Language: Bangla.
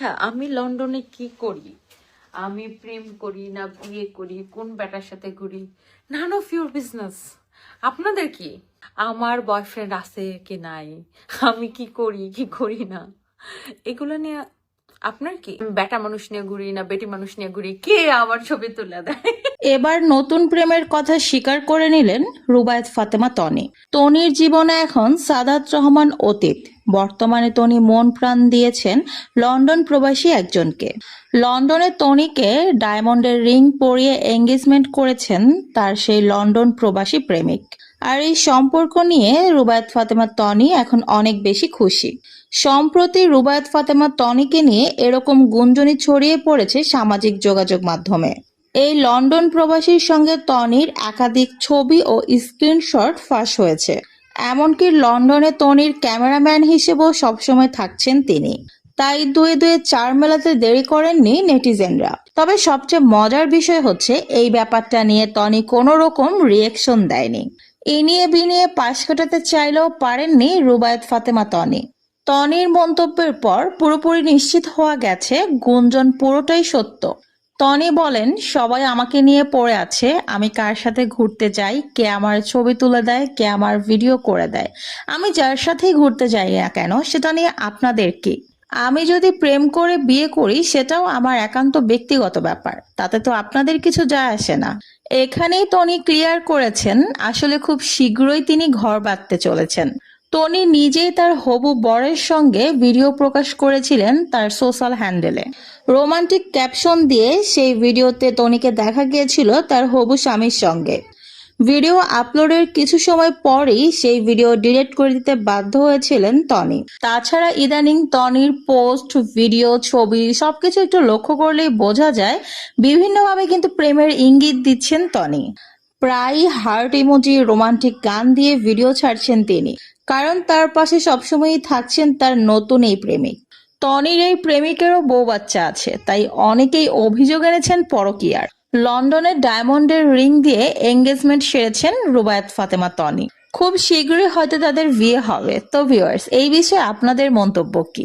আচ্ছা আমি লন্ডনে কি করি? আমি প্রেম করি না, বিয়ে করি, কোন ব্যাটার সাথে ঘুরি? নান অফ ইউর বিজনেস আপনাদের কি? আমার বয়ফ্রেন্ড আছে কি নাই? আমি কি করি কি করি না? এগুলো নিয়ে আপনার কি? বেটা মানুষ নিয়ে ঘুরি না বেটি মানুষ নিয়ে ঘুরি? কে আমার ছবি তুলে দেয়? এবার নতুন প্রেমের কথা স্বীকার করে নিলেন রুবায়েত ফাতেমা তনি। তনির জীবনে এখন সাদাত রহমান অতীত। বর্তমানে তনি মন প্রাণ দিয়েছেন লন্ডন প্রবাসী একজনকে। লন্ডনে তনিকে ডায়মন্ডের রিং পরিয়ে এঙ্গেজমেন্ট করেছেন তার সেই লন্ডন প্রবাসী প্রেমিক। আর এই সম্পর্ক নিয়ে রুবায়ত, ফাতেমা, তনি এখন অনেক বেশি খুশি। সম্প্রতি রুবায়ত, ফাতেমা, তনিকে নিয়ে এরকম গুঞ্জনি ছড়িয়ে পড়েছে সামাজিক যোগাযোগ মাধ্যমে। এই লন্ডন প্রবাসীর সঙ্গে তনির একাধিক ছবি ও স্ক্রিনশট ফাঁস হয়েছে। এমনকি লন্ডনে তনির ক্যামেরাম্যান হিসেবেও সবসময় থাকছেন তিনি। তাই দুয়ে দুয়ে চার মেলাতে দেরি করেননি নেটিজেনরা। তবে সবচেয়ে মজার বিষয় হচ্ছে, এই ব্যাপারটা নিয়ে তনি কোনো রকম রিয়েকশন দেয়নি। এ নিয়ে বিনিয়ে পাশ কাটাতে চাইলেও পারেননি রুবায়ত ফাতেমা তনি। তনির মন্তব্যের পর পুরোপুরি নিশ্চিত হওয়া গেছে, গুঞ্জন পুরোটাই সত্য। টনি বলেন, সবাই আমাকে নিয়ে পড়ে আছে, আমি কার সাথে ঘুরতে যাই, কে আমার ছবি তুলে দেয়, কে আমার ভিডিও করে দেয়। আমি যার সাথেই ঘুরতে যাই না কেন, সেটা নিয়ে আপনাদের কি? আমি যদি প্রেম করে বিয়ে করি, সেটাও আমার একান্ত ব্যক্তিগত ব্যাপার। তাতে তো আপনাদের কিছু যায় আসে না। এখানেই টনি ক্লিয়ার করেছেন, আসলে খুব শীঘ্রই তিনি ঘর বাঁধতে চলেছেন। টনি নিজেই তার হবু বরের সঙ্গে ভিডিও প্রকাশ করেছিলেন তার সোশ্যাল হ্যান্ডেলে। রোমান্টিক ক্যাপশন দিয়ে সেই ভিডিওতে টনিকে দেখা গিয়েছিল তার হবু স্বামীর সঙ্গে। ভিডিও আপলোডের কিছু সময় পরেই সেই ভিডিও ডিলিট করে দিতে বাধ্য হয়েছিলেন টনি। তাছাড়া ইদানিং টনির পোস্ট, ভিডিও, ছবি সবকিছু একটু লক্ষ্য করলেই বোঝা যায়, বিভিন্নভাবে কিন্তু প্রেমের ইঙ্গিত দিচ্ছেন টনি। প্রায় হার্ট ইমোজি, রোমান্টিক গান দিয়ে ভিডিও ছাড়ছেন তিনি, কারণ তার পাশে সবসময়ই থাকছেন তার নতুন এই প্রেমিক। টনির এই প্রেমিকেরও বউ বাচ্চা আছে, তাই অনেকেই অভিযোগ এনেছেন পরকিয়ার। লন্ডনের ডায়মন্ডের রিং দিয়ে এঙ্গেজমেন্ট সেরেছেন রুবায়ত ফাতেমা তনি। খুব শীঘ্রই হয়তো তাদের বিয়ে হবে। তো ভিউয়ার্স, এই বিষয়ে আপনাদের মন্তব্য কি?